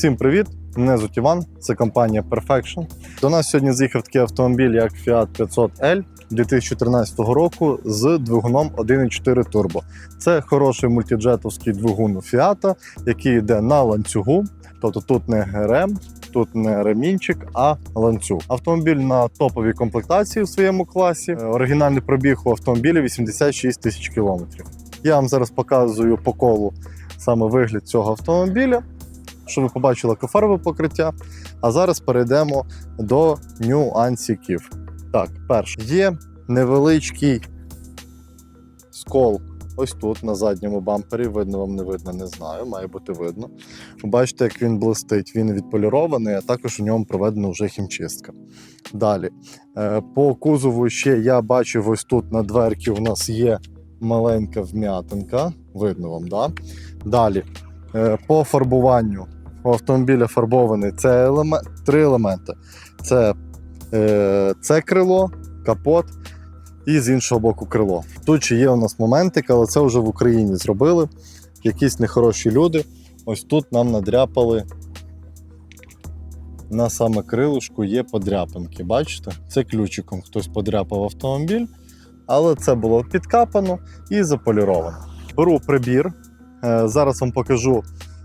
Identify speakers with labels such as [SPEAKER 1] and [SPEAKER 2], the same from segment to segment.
[SPEAKER 1] Всім привіт! Мене звуть Іван, це компанія Perfection. До нас сьогодні з'їхав такий автомобіль, як Fiat 500L 2013 року з двигуном 1.4 турбо. Це хороший мультиджетовський двигун Fiat, який йде на ланцюгу. Тобто тут не ГРМ, тут не ремінчик, а ланцюг. Автомобіль на топовій комплектації в своєму класі. Е, Оригінальний пробіг у автомобіля 86 тисяч кілометрів. Я вам зараз показую по колу саме вигляд цього автомобіля, щоб ви побачили кофарове покриття. А зараз перейдемо до нюансиків. Так, перше, є невеличкий скол. Ось тут, на задньому бампері, видно вам не видно, не знаю, має бути видно. Ви бачите, як він блистить. Він відполірований, а також у ньому проведена вже хімчистка. Далі. Е, По кузову ще я бачив ось тут на дверці у нас є маленька вм'ятинка. Видно вам, да? Далі. Е, По фарбуванню у автомобіля фарбований це елемент, три елементи: це, е, це крило, капот і з іншого боку крило. Тут ще є у нас моментик, але це вже в Україні зробили. Якісь нехороші люди. Ось тут нам надряпали на саме крилишку є подряпинки. Бачите? Це ключиком хтось подряпав автомобіль, але це було підкапано і заполіровано. Беру прибір. Е, Зараз вам покажу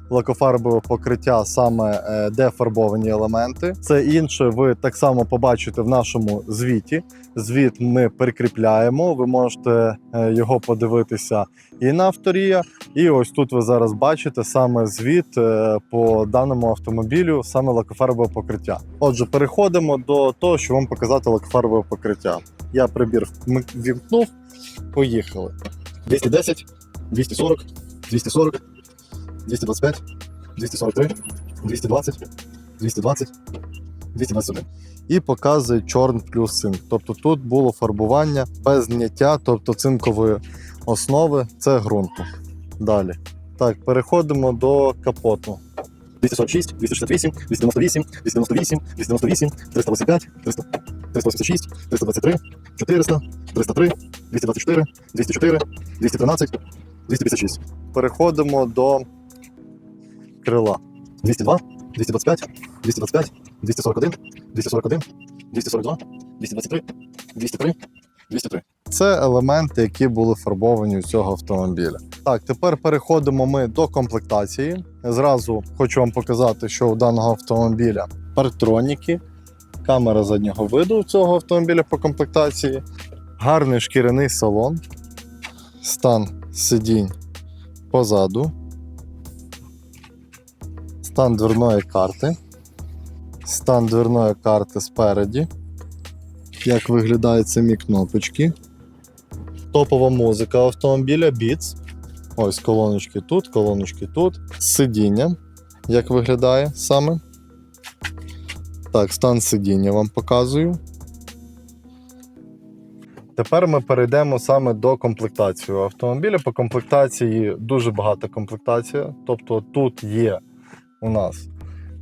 [SPEAKER 1] лакофарбове покриття, саме е, де фарбовані елементи. Це інше ви так само побачите в нашому звіті. Звіт ми прикріпляємо. Ви можете е, його подивитися і на авторія. І ось тут ви зараз бачите саме звіт е, по даному автомобілю, саме лакофарбове покриття. Отже, переходимо до того, що вам показати лакофарбове покриття. Я прибір вімкнув. Поїхали. 210, 240, 240, 225, 243, 220, 220, 221. І показує чорн плюс цинк. Тобто тут було фарбування без зняття, тобто цинкової основи це ґрунту. Далі. Так, переходимо до капоту. 246, 268, 298, 298, 298, 385, 300, 386, 323, 400, 303, 224, 204, 213, 256. Переходимо до крила. 202, 225, 225, 241, 241, 242, 223, 203, 203. Це елементи, які були фарбовані у цього автомобіля. Так, тепер переходимо ми до комплектації. Зразу хочу вам показати, що у даного автомобіля парктроніки, камера заднього виду у цього автомобіля по комплектації, гарний шкіряний салон, стан сидінь позаду, стан дверної карти, стан дверної карти спереді, як виглядають самі кнопочки. Топова музика автомобіля Beats. Ось колоночки тут, колоночки тут. Сидіння, як виглядає саме. Так, стан сидіння вам показую. Тепер ми перейдемо саме до комплектації автомобіля. По комплектації дуже багата комплектація. Тобто тут є у нас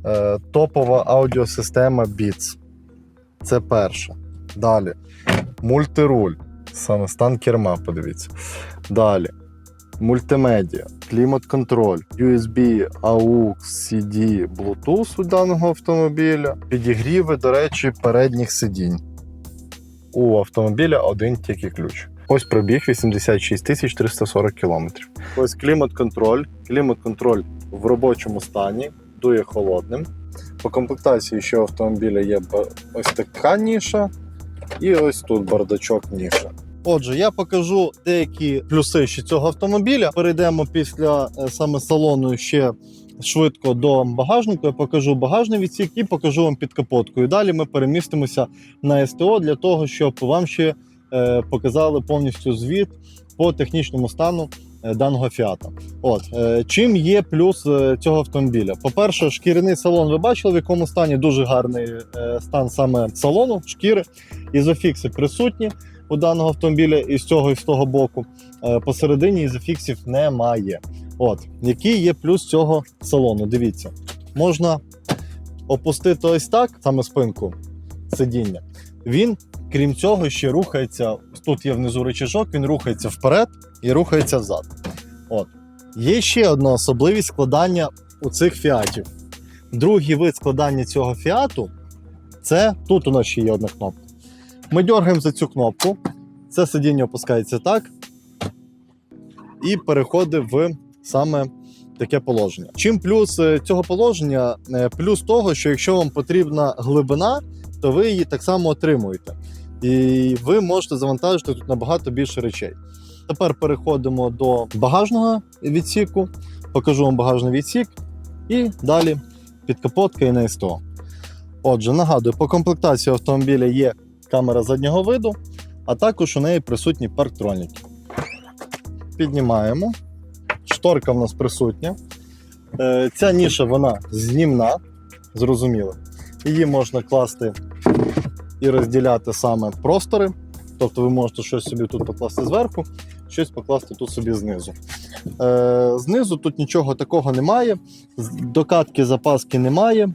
[SPEAKER 1] е, топова аудіосистема Beats. Це перше. Далі. Мультируль. Саме стан керма, подивіться. Далі. Мультимедіа, клімат-контроль, USB, AUX, CD, Bluetooth у даного автомобіля, підігріви, до речі, передніх сидінь. У автомобіля один тільки ключ. Ось пробіг 86 тисяч 340 км. Ось клімат-контроль. Клімат-контроль в робочому стані, дує холодним. По комплектації ще автомобіля є ось така ніша, і ось тут бардачок ніша. Отже, я покажу деякі плюси ще цього автомобіля. Перейдемо після е, саме салону ще швидко до багажнику. Я покажу багажний відсік і покажу вам підкапотку. І далі ми перемістимося на СТО для того, щоб вам ще показали повністю звіт по технічному стану е, даного фіата. От е, чим є плюс е, цього автомобіля? По-перше, шкіряний салон. Ви бачили, в якому стані дуже гарний е, стан саме салону, шкіри. Ізофікси присутні у даного автомобіля і з цього і з того боку. Е, Посередині ізофіксів немає. От, який є плюс цього салону? Дивіться, можна опустити ось так, саме спинку сидіння. Він, крім цього, ще рухається. Тут є внизу рычажок, він рухається вперед і рухається взад. От. Є ще одна особливість складання у цих фіатів. Другий вид складання цього фіату це тут у нас ще є одна кнопка. Ми дергаємо за цю кнопку, це сидіння опускається так і переходить в саме таке положення. Чим плюс е, цього положення? Е, Плюс того, що якщо вам потрібна глибина, то ви її так само отримуєте. І ви можете завантажити тут набагато більше речей. Тепер переходимо до багажного відсіку. Покажу вам багажний відсік і далі підкапотка і на СТО. Отже, нагадую, по комплектації автомобіля є камера заднього виду, а також у неї присутні парктроніки. Піднімаємо. Шторка в нас присутня. Е, Ця ніша вона знімна, зрозуміло. Її можна класти і розділяти саме простори. Тобто ви можете щось собі тут покласти зверху, щось покласти тут собі знизу. Е, знизу тут нічого такого немає. Докатки запаски немає.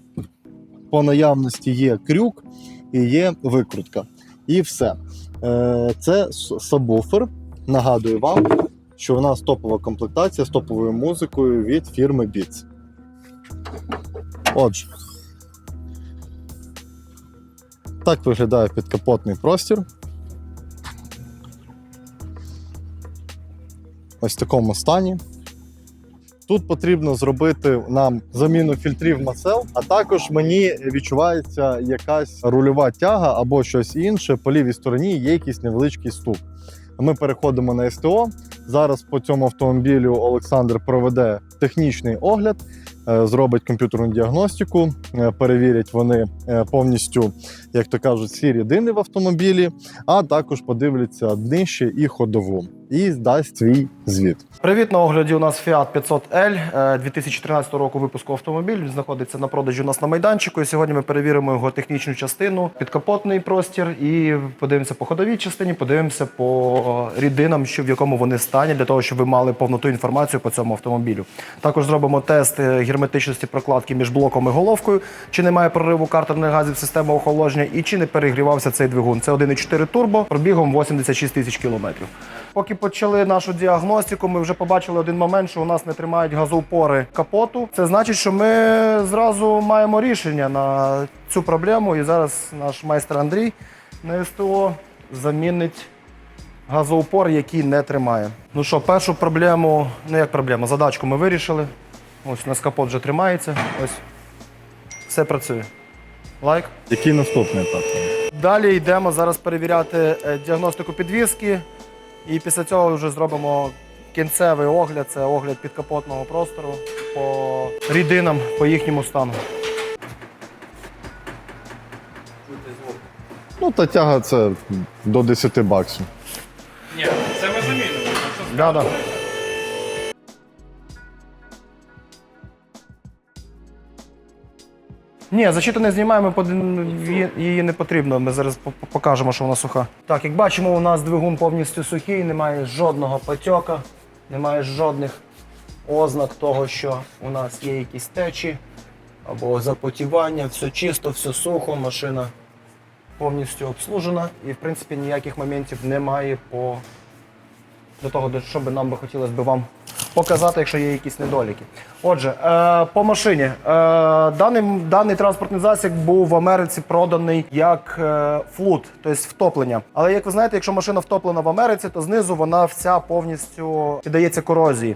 [SPEAKER 1] По наявності є крюк і є викрутка. І все. Е, це сабвуфер. Нагадую вам, що у нас топова комплектація з топовою музикою від фірми Beats. Отже, так виглядає підкапотний простір. Ось в такому стані. Тут потрібно зробити нам заміну фільтрів масел, а також мені відчувається якась рульова тяга або щось інше. По лівій стороні є якийсь невеличкий стук. Ми переходимо на СТО. Зараз по цьому автомобілю Олександр проведе технічний огляд, е, зробить комп'ютерну діагностику, е, перевірять вони е, повністю, як то кажуть, всі рідини в автомобілі, а також подивляться нижче і ходову, і дасть свій звіт.
[SPEAKER 2] Привіт, на огляді у нас Fiat 500L е, 2013 року випуску автомобіль. Він знаходиться на продажі у нас на майданчику. І сьогодні ми перевіримо його технічну частину, підкапотний простір і подивимося по ходовій частині, подивимося по рідинам, що в якому вони стані, для того, щоб ви мали повноту інформацію по цьому автомобілю. Також зробимо тест е, герметичності прокладки між блоком і головкою, чи немає прориву картерних газів системи охолодження і чи не перегрівався цей двигун. Це 1,4 турбо пробігом 86 тисяч кілометрів. Поки почали нашу діагностику, ми вже побачили один момент, що у нас не тримають газоупори капоту. Це значить, що ми зразу маємо рішення на цю проблему. І зараз наш майстер Андрій на СТО замінить газоупор, який не тримає. Ну що, першу проблему, ну як проблему, задачку ми вирішили. Ось у нас капот вже тримається. Ось все працює. Лайк.
[SPEAKER 1] Який наступний етап?
[SPEAKER 2] Далі йдемо зараз перевіряти е, діагностику підвіски. І після цього вже зробимо кінцевий огляд, це огляд підкапотного простору по рідинам, по їхньому стану.
[SPEAKER 1] Ну, та тяга це до 10 баксів.
[SPEAKER 3] Ні, це ми замінимо.
[SPEAKER 2] Да, да. Ні, защиту не знімаємо, її- не потрібно. Ми зараз по- по- покажемо, що вона суха. Так, як бачимо, у нас двигун повністю сухий, немає жодного потьока, немає жодних ознак того, що у нас є якісь течі або запотівання, все чисто, все сухо, машина повністю обслужена і, в принципі, ніяких моментів немає по до того, до- що би нам би хотілося б вам показати, якщо є якісь недоліки. Отже, е, по машині. Е, даний, даний транспортний засіб був в Америці проданий як е, флут, тобто втоплення. Але як ви знаєте, якщо машина втоплена в Америці, то знизу вона вся повністю піддається корозії.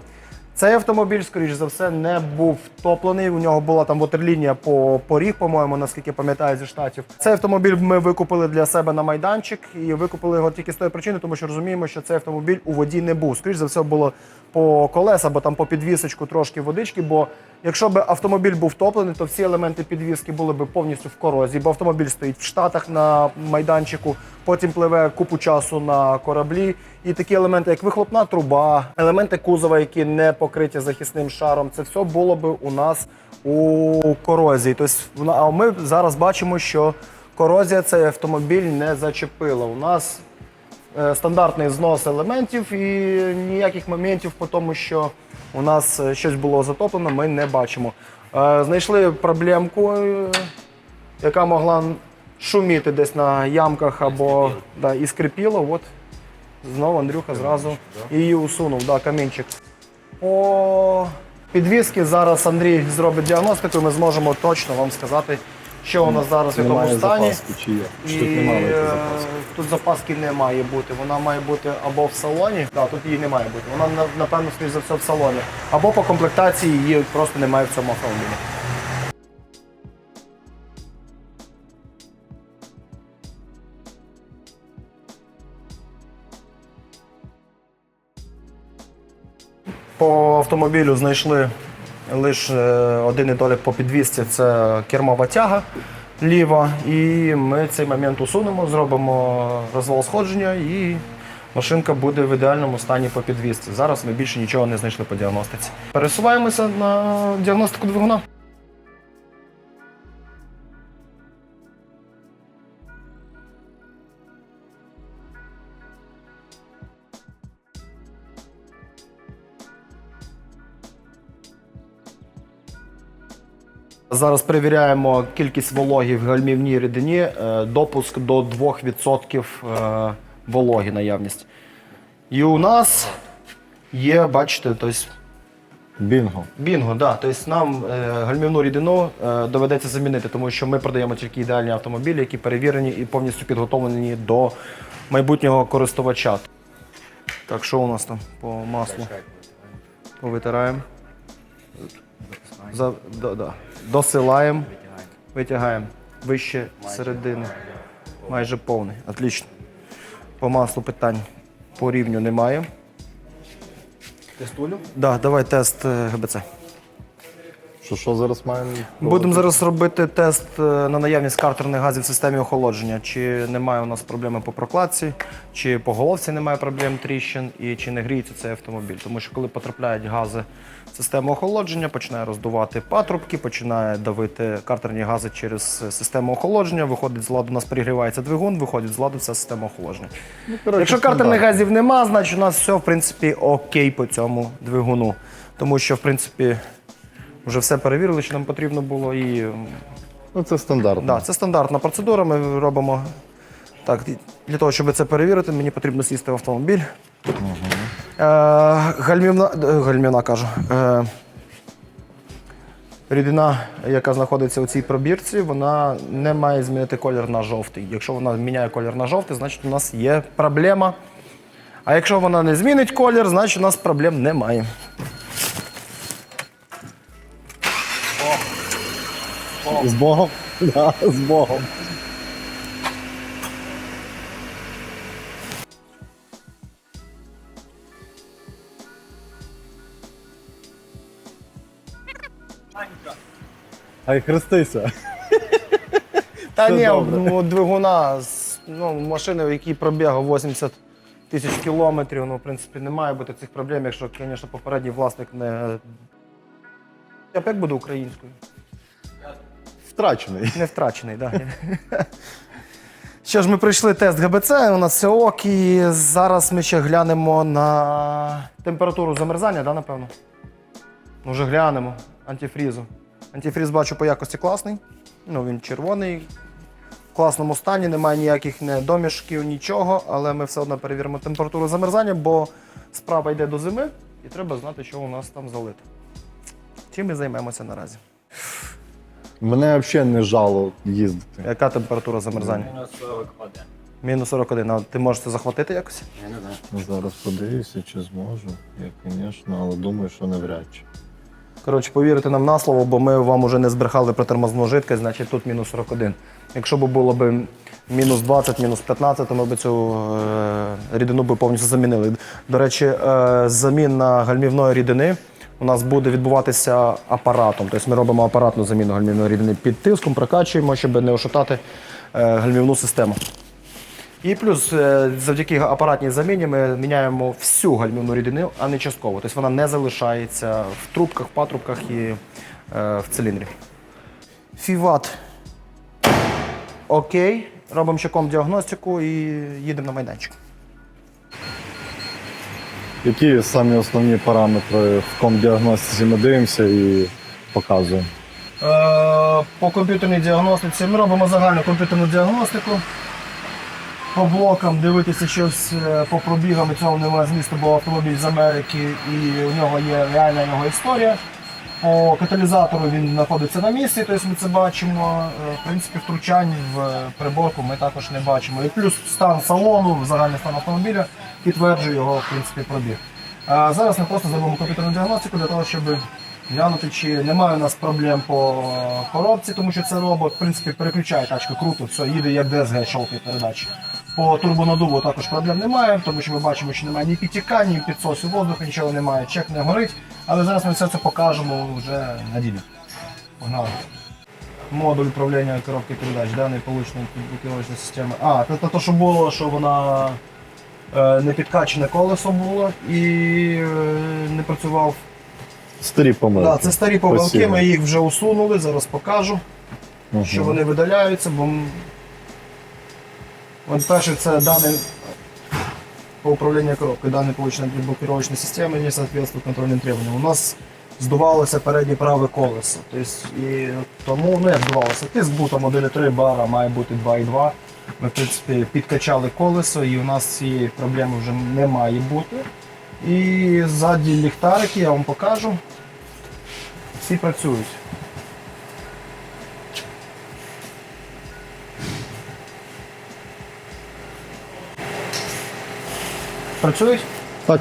[SPEAKER 2] Цей автомобіль, скоріш за все, не був втоплений. У нього була там ватерлінія по поріг, по-моєму, наскільки пам'ятаю зі штатів. Цей автомобіль ми викупили для себе на майданчик і викупили його тільки з тої причини, тому що розуміємо, що цей автомобіль у воді не був. Скоріш за все, було по колеса, або там по підвісочку трошки водички. Бо якщо б автомобіль був втоплений, то всі елементи підвіски були б повністю в корозії, бо автомобіль стоїть в Штатах на майданчику, потім пливе купу часу на кораблі. І такі елементи, як вихлопна труба, елементи кузова, які не покриті захисним шаром, це все було б у нас у корозії. Тобто, а ми зараз бачимо, що корозія цей автомобіль не зачепила. У нас е, стандартний знос елементів і ніяких моментів по тому, що у нас е, щось було затоплено, ми не бачимо. Е, Знайшли проблемку, е, яка могла шуміти десь на ямках або да, і скрипіло. От знову Андрюха зразу її усунув, да, камінчик. По підвіски. Зараз Андрій зробить діагностику, і ми зможемо точно вам сказати, що у нас зараз в якому
[SPEAKER 1] Немає
[SPEAKER 2] стані.
[SPEAKER 1] запаски чи є? Чи тут немає
[SPEAKER 2] е,
[SPEAKER 1] запаски?
[SPEAKER 2] тут запаски не має бути. Вона має бути або в салоні, да, тут її не має бути. Вона напевно, скоріш за все, в салоні. Або по комплектації її просто немає в цьому автомобілі. По автомобілю знайшли лише один недолік по підвісці це кермова тяга ліва. І ми цей момент усунемо, зробимо розвал сходження і машинка буде в ідеальному стані по підвісці. Зараз ми більше нічого не знайшли по діагностиці. Пересуваємося на діагностику двигуна. Зараз перевіряємо кількість вологі в гальмівній рідині, е, допуск до 2% е, вологі наявність. І у нас є, бачите, тобто
[SPEAKER 1] Бінго.
[SPEAKER 2] Бінго, да. Тобто нам е, гальмівну рідину е, доведеться замінити, тому що ми продаємо тільки ідеальні автомобілі, які перевірені і повністю підготовлені до майбутнього користувача. Так, що у нас там по маслу? Повитираємо. За, да, да. Досилаємо, витягаємо вище середини. Майже повний. Отлично. По маслу питань по рівню немає.
[SPEAKER 3] Тестулю?
[SPEAKER 2] Да, давай тест е, ГБЦ.
[SPEAKER 1] Що, що зараз маємо?
[SPEAKER 2] Будемо зараз робити тест е, на наявність картерних газів в системі охолодження. Чи немає у нас проблеми по прокладці, чи по головці немає проблем тріщин, і чи не гріється цей автомобіль. Тому що коли потрапляють гази в систему охолодження, починає роздувати патрубки, починає давити картерні гази через е, систему охолодження, виходить з ладу, у нас перегрівається двигун, виходить з ладу вся система охолодження.
[SPEAKER 1] Ну, коротше,
[SPEAKER 2] Якщо картерних газів нема, значить у нас все в принципі окей по цьому двигуну. Тому що, в принципі, вже все перевірили, що нам потрібно було. І
[SPEAKER 1] Ну, це стандартно.
[SPEAKER 2] да, це стандартна процедура. Ми робимо так. Для того, щоб це перевірити, мені потрібно сісти в автомобіль. Е, гальмівна, е, гальмівна кажу. Е, рідина, яка знаходиться у цій пробірці, вона не має змінити колір на жовтий. Якщо вона міняє колір на жовтий, значить у нас є проблема. А якщо вона не змінить колір, значить у нас проблем немає.
[SPEAKER 1] З Богом? Да, з Богом. Ай, хрестися.
[SPEAKER 2] Та
[SPEAKER 1] Все
[SPEAKER 2] ні,
[SPEAKER 1] добре.
[SPEAKER 2] ну, двигуна з ну, машини, в якій пробіг 80 тисяч кілометрів, ну, в принципі, не має бути цих проблем, якщо, звісно, попередній власник не. Я б як буду українською?
[SPEAKER 1] Втрачений.
[SPEAKER 2] Не втрачений, так. Да. Що ж, ми пройшли тест ГБЦ, у нас все ок, і зараз ми ще глянемо на температуру замерзання, да, напевно? Ну, вже глянемо. Антифрізу. Антифріз бачу по якості класний. Ну, він червоний, в класному стані, немає ніяких не домішків, нічого, але ми все одно перевіримо температуру замерзання, бо справа йде до зими і треба знати, що у нас там залито. Чим ми займемося наразі?
[SPEAKER 1] Мене взагалі не жало їздити.
[SPEAKER 2] Яка температура замерзання?
[SPEAKER 3] Мінус 41.
[SPEAKER 2] Мінус 41. А ти можеш це захватити якось?
[SPEAKER 3] Я не знаю.
[SPEAKER 1] Зараз подивлюся, чи зможу. Я, звісно, але думаю, що навряд чи.
[SPEAKER 2] Коротше, повірте нам на слово, бо ми вам уже не збрехали про термозну жидкість, значить тут мінус 41. Якщо б було б мінус 20, мінус 15, то ми б цю е, рідину б повністю замінили. До речі, е, заміна гальмівної рідини у нас буде відбуватися апаратом. Тобто ми робимо апаратну заміну гальмівної рідини під тиском, прокачуємо, щоб не ошатати е, гальмівну систему. І плюс е, завдяки апаратній заміні ми міняємо всю гальмівну рідину, а не частково. Тобто вона не залишається в трубках, патрубках і е, в циліндрі. Фіват. Окей. Робимо чеком діагностику і їдемо на майданчик.
[SPEAKER 1] Які самі основні параметри в комдіагностиці ми дивимося і показуємо.
[SPEAKER 2] Е, По комп'ютерній діагностиці ми робимо загальну комп'ютерну діагностику. По блокам дивитися щось е, по пробігам і цього немає змісту, бо автомобіль з Америки і у нього є реальна його історія. По каталізатору він знаходиться на місці, тобто ми це бачимо. Е, В принципі, втручань в приборку ми також не бачимо. І плюс стан салону, загальний стан автомобіля підтверджує його в принципі, пробіг. А зараз ми просто зробимо комп'ютерну діагностику для того, щоб глянути, чи немає у нас проблем по коробці, тому що це робот, в принципі, переключає тачку круто, все, їде як DSG шовки передачі. По турбонадуву також проблем немає, тому що ми бачимо, що немає ні підтікань, ні підсосу воздуху, нічого немає, чек не горить. Але зараз ми все це покажемо вже на ділі. Погнали. Модуль управління коробки передач, даний получений блокировочної системи. А, це те, що було, що вона не підкачане колесо було і е, не працював.
[SPEAKER 1] Старі помилки.
[SPEAKER 2] Да, це старі помилки,
[SPEAKER 1] Посіли.
[SPEAKER 2] ми їх вже усунули, зараз покажу
[SPEAKER 1] угу.
[SPEAKER 2] що вони видаляються, бо От перше це дані по управлінню коробки, дані получені від блокировочної системи не соответствують контрольним требуванням. У нас здувалося переднє праве колесо. Тобто, і тому, ну як здувалося, тиск був там 1,3 бара, має бути 2,2. Ми, в принципі, підкачали колесо і у нас цієї проблеми вже не має бути. І ззаді ліхтарики, я вам покажу. Всі працюють. Працюють?
[SPEAKER 1] Так.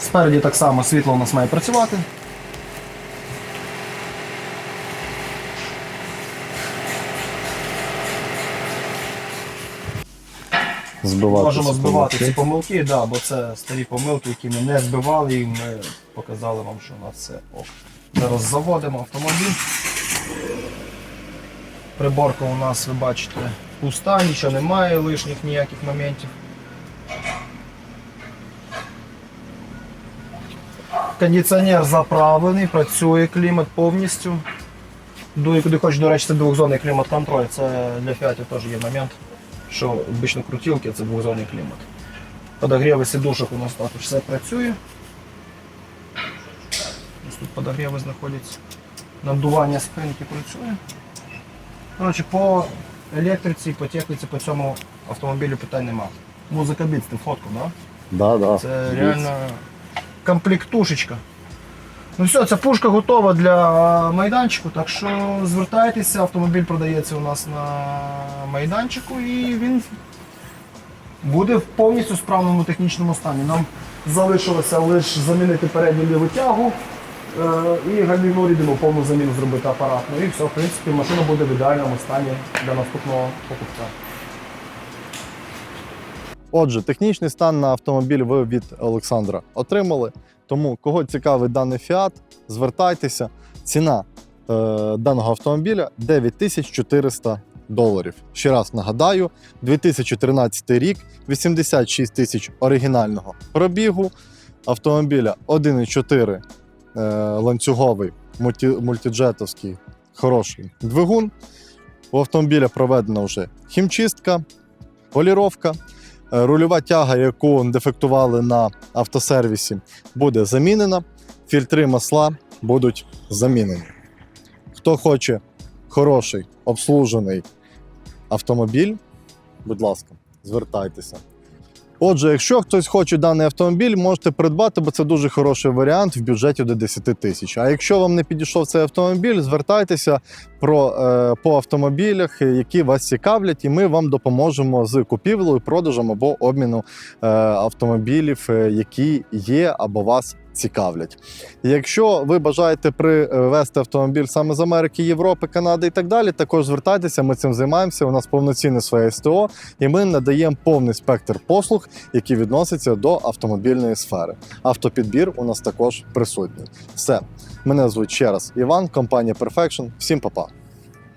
[SPEAKER 2] Спереді так само світло у нас має працювати.
[SPEAKER 1] Збивати
[SPEAKER 2] Можемо збивати
[SPEAKER 1] помилки.
[SPEAKER 2] ці помилки, да, бо це старі помилки, які ми не збивали, і ми показали вам, що у нас все ок. Зараз заводимо автомобіль. Приборка у нас, ви бачите, пуста, нічого немає, лишніх ніяких моментів. Кондиціонер заправлений, працює клімат повністю. Дує куди хочеш, до речі, це двохзонний клімат-контроль. Це для фіатів теж є момент, що обично крутілки це двохзонний клімат. Подогріви сидушок у нас також все працює. Ось тут подогріви знаходяться. Надування спинки працює. Коротше, по електриці, по техніці, по цьому автомобілю питань нема. Музика біт, ти фотку, так? Да?
[SPEAKER 1] Да, да.
[SPEAKER 2] Це реально комплектушечка. Ну все, ця пушка готова для майданчику, так що звертайтеся, автомобіль продається у нас на майданчику і він буде в повністю справному технічному стані. Нам залишилося лише замінити передню ліву тягу е, і гальмівну рідину повну заміну зробити апаратну. І все, в принципі, машина буде в ідеальному стані для наступного покупця.
[SPEAKER 1] Отже, технічний стан на автомобіль ви від Олександра отримали. Тому, кого цікавить даний фіат, звертайтеся. Ціна е, даного автомобіля 9400 доларів. Ще раз нагадаю, 2013 рік, 86 тисяч оригінального пробігу. Автомобіля 1,4 е, ланцюговий мультиджетовський хороший двигун. У автомобіля проведена вже хімчистка, поліровка. Е, Рульова тяга, яку дефектували на автосервісі, буде замінена. Фільтри масла будуть замінені. Хто хоче хороший обслужений автомобіль, будь ласка, звертайтеся. Отже, якщо хтось хоче даний автомобіль, можете придбати, бо це дуже хороший варіант в бюджеті до 10 тисяч. А якщо вам не підійшов цей автомобіль, звертайтеся про, е, по автомобілях, які вас цікавлять, і ми вам допоможемо з купівлею, продажем або обміну е, автомобілів, е, які є або вас цікавлять. Якщо ви бажаєте привезти автомобіль саме з Америки, Європи, Канади і так далі, також звертайтеся, ми цим займаємося. У нас повноцінне своє СТО, і ми надаємо повний спектр послуг, які відносяться до автомобільної сфери. Автопідбір у нас також присутній. Все, мене звуть ще раз Іван, компанія Perfection. Всім па-па.